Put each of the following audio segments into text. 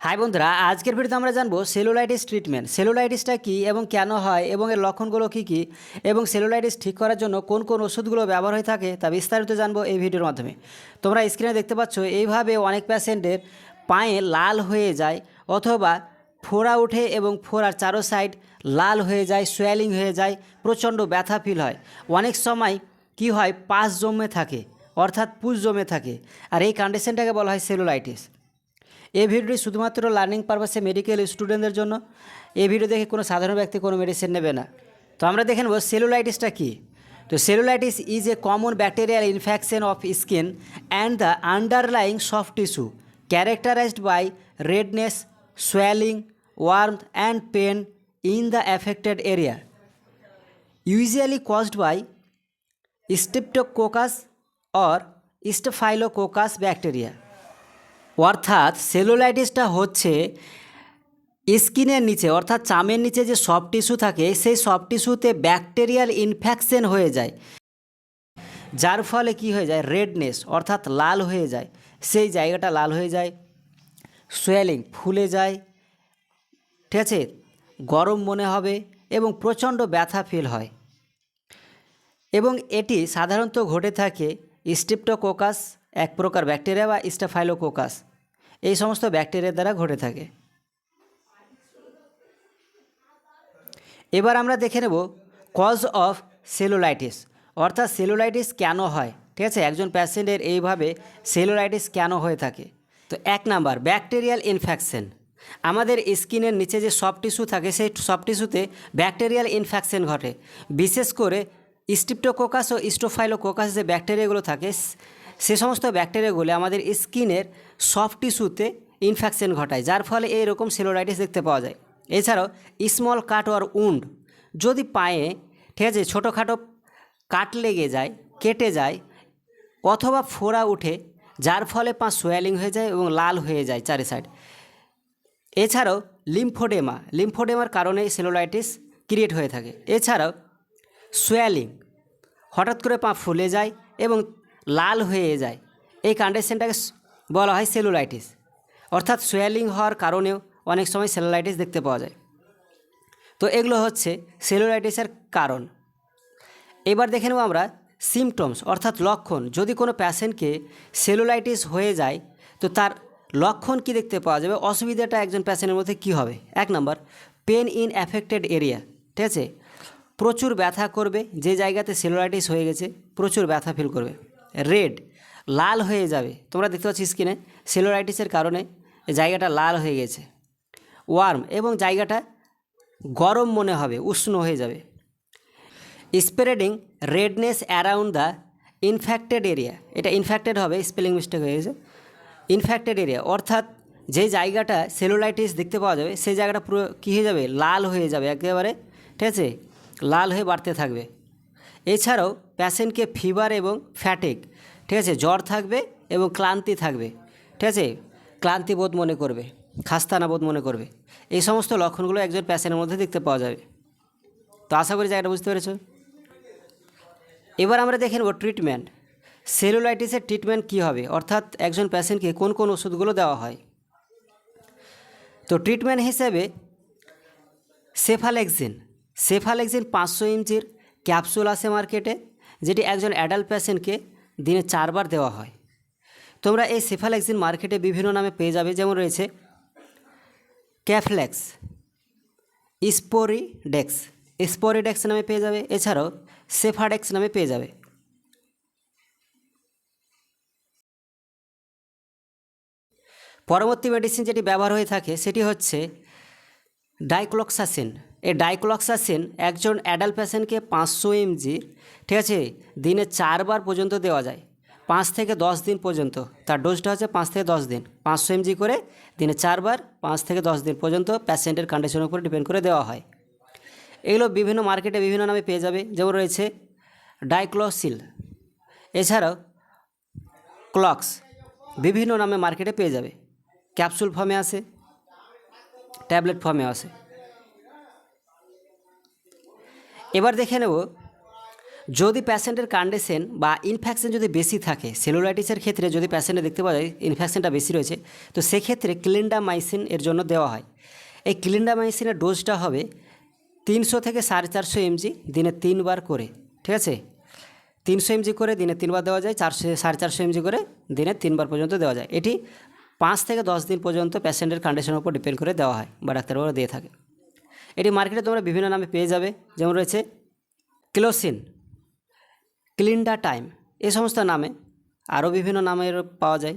High বন্ধুরা, আজকের ভিডিওতে আমরা জানব সেলুলাইটিস ট্রিটমেন্ট। সেলুলাইটিসটা কী এবং কেন হয় এবং এর লক্ষণগুলো কী কী এবং সেলুলাইটিস ঠিক করার জন্য কোন কোন ওষুধগুলো ব্যবহার হয়ে থাকে তা বিস্তারিত জানব এই ভিডিওর মাধ্যমে। তোমরা স্ক্রিনে দেখতে পাচ্ছ, এইভাবে অনেক পেশেন্টের পায়ে লাল হয়ে যায় অথবা ফোড়া ওঠে এবং ফোড়ার চারো সাইড লাল হয়ে যায়, সোয়েলিং হয়ে যায়, প্রচণ্ড ব্যথা ফিল হয়। অনেক সময় কি হয় পাস জমে থাকে, অর্থাৎ পুষ জমে থাকে। আর এই কন্ডিশনটাকে বলা হয় সেলুলাইটিস। এই ভিডিওটি শুধুমাত্র লার্নিং পারপাসে মেডিকেল স্টুডেন্টদের জন্য। এই ভিডিও দেখে কোনো সাধারণ ব্যক্তি কোনো মেডিসিন নেবে না। তো আমরা দেখে নেব সেলুলাইটিসটা কী। তো cellulitis is a common bacterial infection of skin and the underlying soft tissue characterized by redness swelling warmth and pain in the affected area usually caused by streptococcus or staphylococcus bacteria. অর্থাৎ সেলুলাইটিসটা হচ্ছে স্কিনের নিচে, অর্থাৎ চামের নিচে যে soft tissue থাকে, সেই সফট টিস্যুতে ব্যাকটেরিয়াল ইনফেকশন হয়ে যায়। যার ফলে কি হয়ে যায়? রেডনেস, অর্থাৎ লাল হয়ে যায়। সেই জায়গাটা লাল হয়ে যায়, সোয়েলিং ফুলে যায়, ঠিক আছে? গরম মনে হবে এবং প্রচণ্ড ব্যথা ফিল হয়। এবং এটি সাধারণত ঘটে থাকে স্ট্রিপ্টোকোকাস এক প্রকার ব্যাকটেরিয়া বা স্টাফাইলোকোকাস। এই সমস্ত ব্যাকটেরিয়া দ্বারা ঘটে থাকে। এবার আমরা দেখে নেব কজ অফ সেলুলাইটিস। অর্থাৎ সেলুলাইটিস কেন হয়? ঠিক আছে? একজন প্যাসেন্টের এইভাবে সেলুলাইটিস কেন হয়ে থাকে? তো এক নাম্বার, ব্যাকটেরিয়াল ইনফেকশন আমাদের স্কিনের নিচে যে সফট টিস্যু থাকে, সেই সফট টিস্যুতে ব্যাকটেরিয়াল ইনফেকশন ঘটে। বিশেষ করে স্টিপ্টোকোকাস ও স্টোফাইলোকোকাস যে ব্যাকটেরিয়াগুলো থাকে সে সমস্ত ব্যাকটেরিয়াগুলো আমাদের স্কিনের সফট টিস্যুতে ইনফেকশন ঘটায়, যার ফলে এইরকম সেলোলাইটিস দেখতে পাওয়া যায়। এছাড়াও স্মল কাট ওর উন্ড যদি পায়ে, ঠিক আছে, ছোটোখাটো কাট লেগে যায়, কেটে যায়, অথবা ফোড়া উঠে, যার ফলে পা সোয়ালিং হয়ে যায় এবং লাল হয়ে যায় চারি সাইড এছাড়াও লিম্ফোডেমা লিম্ফোডেমার কারণে সেলোলাইটিস ক্রিয়েট হয়ে থাকে। এছাড়াও সোয়ালিং হঠাৎ করে পা ফুলে যায় এবং লাল হয়ে যায়। এই কন্ডিশনটাকে বলা হয় সেলুলাইটিস অর্থাৎ সোয়েলিং হওয়ার কারণেও অনেক সময় সেলুলাইটিস দেখতে পাওয়া যায়। তো এগুলো হচ্ছে সেলুলাইটিসের কারণ। এবার দেখে নেব আমরা সিমটমস অর্থাৎ লক্ষণ। যদি কোনো প্যাশেন্টকে সেলুলাইটিস হয়ে যায়, তো তার লক্ষণ কি দেখতে পাওয়া যাবে? অসুবিধাটা একজন প্যাশেন্টের মধ্যে কি হবে? এক নম্বর পেন ইন অ্যাফেক্টেড এরিয়া ঠিক আছে? প্রচুর ব্যথা করবে, যে জায়গাতে সেলুলাইটিস হয়ে গেছে, প্রচুর ব্যথা ফিল করবে। রেড লাল হয়ে যাবে। তোমরা দেখতে পাচ্ছ স্কিনে সেলুলাইটিসের কারণে জায়গাটা লাল হয়ে গেছে। ওয়ার্ম এবং জায়গাটা গরম মনে হবে, উষ্ণ হয়ে যাবে। Spreading redness around the infected area এটা ইনফ্যাক্টেড হবে স্পেলিং মিস্টেক হয়ে গেছে। ইনফ্যাক্টেড এরিয়া অর্থাৎ যে জায়গাটা সেলুলাইটিস দেখতে পাওয়া যাবে, সেই জায়গাটা পুরো কী হয়ে যাবে? লাল হয়ে যাবে একেবারে, ঠিক আছে? লাল হয়ে বাড়তে থাকবে। এছাড়াও প্যাশেন্টকে ফিভার এবং ফ্যাটিক ঠিক আছে? জ্বর থাকবে এবং ক্লান্তি থাকবে, ঠিক আছে? ক্লান্তি বোধ মনে করবে, খাস্তানা বোধ মনে করবে। এই সমস্ত লক্ষণগুলো একজন প্যাশেন্টের মধ্যে দেখতে পাওয়া যাবে। তো আশা করি জায়গাটা বুঝতে পেরেছ? এবার আমরা দেখে নেব ট্রিটমেন্ট। সেলুলাইটিসের ট্রিটমেন্ট কী হবে? অর্থাৎ একজন প্যাশেন্টকে কোন কোন ওষুধগুলো দেওয়া হয়? তো ট্রিটমেন্ট হিসেবে সেফালেক্সিন সেফালেক্সিন পাঁচশো ইঞ্চির ক্যাপসুল আছে মার্কেটে, যেটি একজন অ্যাডাল্ট পেশেন্টকে দিনে চারবার দেওয়া হয়। তোমরা এই সেফালেক্সিন মার্কেটে বিভিন্ন নামে পেয়ে যাবে, যেমন রয়েছে ক্যাফলেক্স, স্পোরিডেক্স। স্পোরিডেক্স নামে পেয়ে যাবে, এছাড়াও সেফাডেক্স নামে পেয়ে যাবে। পরবর্তী মেডিসিন যেটি ব্যবহার হয়ে থাকে, সেটি হচ্ছে ডাইক্লক্সাসিন। এই ডাইক্লক্সাসিন একজন অ্যাডাল্ট পেশেন্টকে পাঁচশো এমজি, ঠিক আছে, দিনে চারবার পর্যন্ত দেওয়া যায়, পাঁচ থেকে দশ দিন পর্যন্ত। তার ডোজটা হচ্ছে পাঁচ থেকে দশ দিন, পাঁচশো এমজি করে দিনে চারবার, পাঁচ থেকে দশ দিন পর্যন্ত প্যাশেন্টের কন্ডিশনের উপর ডিপেন্ড করে দেওয়া হয়। এগুলো বিভিন্ন মার্কেটে বিভিন্ন নামে পেয়ে যাবে, যেমন রয়েছে ডাইক্লোসিল। এছাড়াও ক্লক্স বিভিন্ন নামে মার্কেটে পেয়ে যাবে। ক্যাপসুল ফর্মে আসে ট্যাবলেট ফর্মে আসে এবার দেখে নেব, যদি প্যাশেন্টের কন্ডিশন বা ইনফেকশন যদি বেশি থাকে, সেলুলাইটিসের ক্ষেত্রে যদি প্যাশেন্টে দেখতে পাওয়া যায় ইনফেকশনটা বেশি রয়েছে, তো সেক্ষেত্রে ক্লিন্ডামাইসিন এর জন্য দেওয়া হয়। এই ক্লিন্ডামাইসিনের ডোজটা হবে তিনশো থেকে সাড়ে চারশো এমজি দিনে তিনবার করে, ঠিক আছে? তিনশো এমজি করে দিনে তিনবার দেওয়া যায়, চারশো সাড়ে চারশো এমজি করে দিনে তিনবার পর্যন্ত দেওয়া যায়। এটি পাঁচ থেকে দশ দিন পর্যন্ত প্যাশেন্টের কন্ডিশনের উপর ডিপেন্ড করে দেওয়া হয় বা ডাক্তারবাবুরা দিয়ে থাকে। এটি মার্কেটে তোমরা বিভিন্ন নামে পেয়ে যাবে। যেমন রয়েছে ক্লোসিন, ক্লিন্ডা টাইম, এ সমস্ত নামে আরও বিভিন্ন নামের পাওয়া যায়।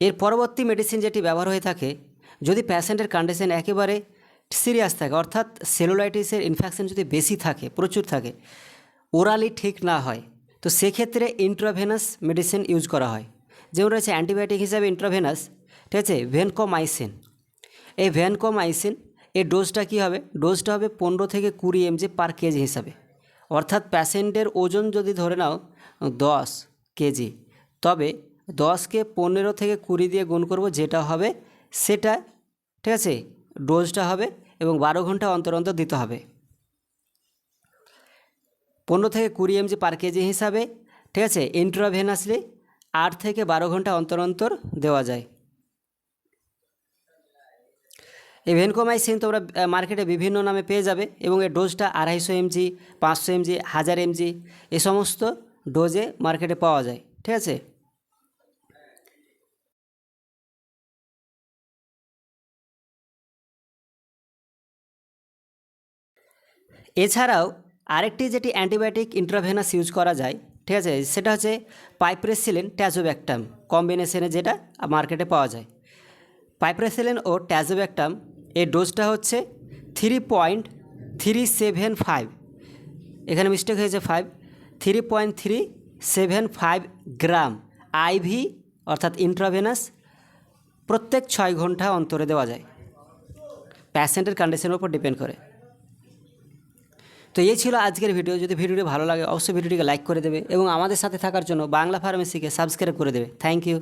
এর পরবর্তী মেডিসিন যেটি ব্যবহার হয়ে থাকে, যদি প্যাশেন্টের কন্ডিশন একেবারে সিরিয়াস থাকে, অর্থাৎ সেলুলাইটিসের ইনফেকশন যদি বেশি থাকে, প্রচুর থাকে ওরালি ঠিক না হয়, তো সেক্ষেত্রে ইন্ট্রাভেনাস মেডিসিন ইউজ করা হয়। যেমন রয়েছে অ্যান্টিবায়োটিক হিসাবে ইন্ট্রাভেনাস ঠিক আছে ভেনকোমাইসিন এই ভ্যানকোমাইসিন এর ডোজটা কী হবে? ডোজটা হবে পনেরো থেকে কুড়ি এমজি পার কেজি হিসাবে। অর্থাৎ প্যাশেন্টের ওজন যদি ধরে নাও, দশ কেজি তবে দশকে পনেরো থেকে কুড়ি দিয়ে গুণ করব যেটা হবে সেটা, ঠিক আছে? ডোজটা হবে এবং বারো ঘণ্টা অন্তর অন্তর দিতে হবে। পনেরো থেকে কুড়ি এমজি পার কেজি হিসাবে, ঠিক আছে? ইন্ট্রাভেনাসলি আট থেকে বারো ঘণ্টা অন্তর অন্তর দেওয়া যায়। এই ভেনকোমাইসিন তোমরা মার্কেটে বিভিন্ন নামে পেয়ে যাবে এবং এর ডোজটা আড়াইশো এমজি পাঁচশো এমজি হাজার এমজি এ সমস্ত ডোজে মার্কেটে পাওয়া যায়, ঠিক আছে? এছাড়াও আরেকটি যেটি অ্যান্টিবায়োটিক ইন্ট্রাভেনাস ইউজ করা যায়, ঠিক আছে, সেটা হচ্ছে পাইপ্রেসিলিন ট্যাজোব্যাকটাম কম্বিনেশনে যেটা মার্কেটে পাওয়া যায়। পাইপ্রেসিলিন ও ট্যাজোব্যাকটাম এর ডোজটা হচ্ছে three point three seven five এখানে মিস্টেক হয়েছে five three point three seven five gram IV অর্থাৎ ইন্ট্রাভেনাস প্রত্যেক ছয় ঘণ্টা অন্তরে দেওয়া যায়। প্যাশেন্টের কন্ডিশনের উপর ডিপেন্ড করে। তো এই ছিল আজকের ভিডিও যদি ভিডিওটি ভালো লাগে, অবশ্যই ভিডিওটিকে লাইক করে দেবে এবং আমাদের সাথে থাকার জন্য বাংলা ফার্মেসিকে সাবস্ক্রাইব করে দেবে। Thank you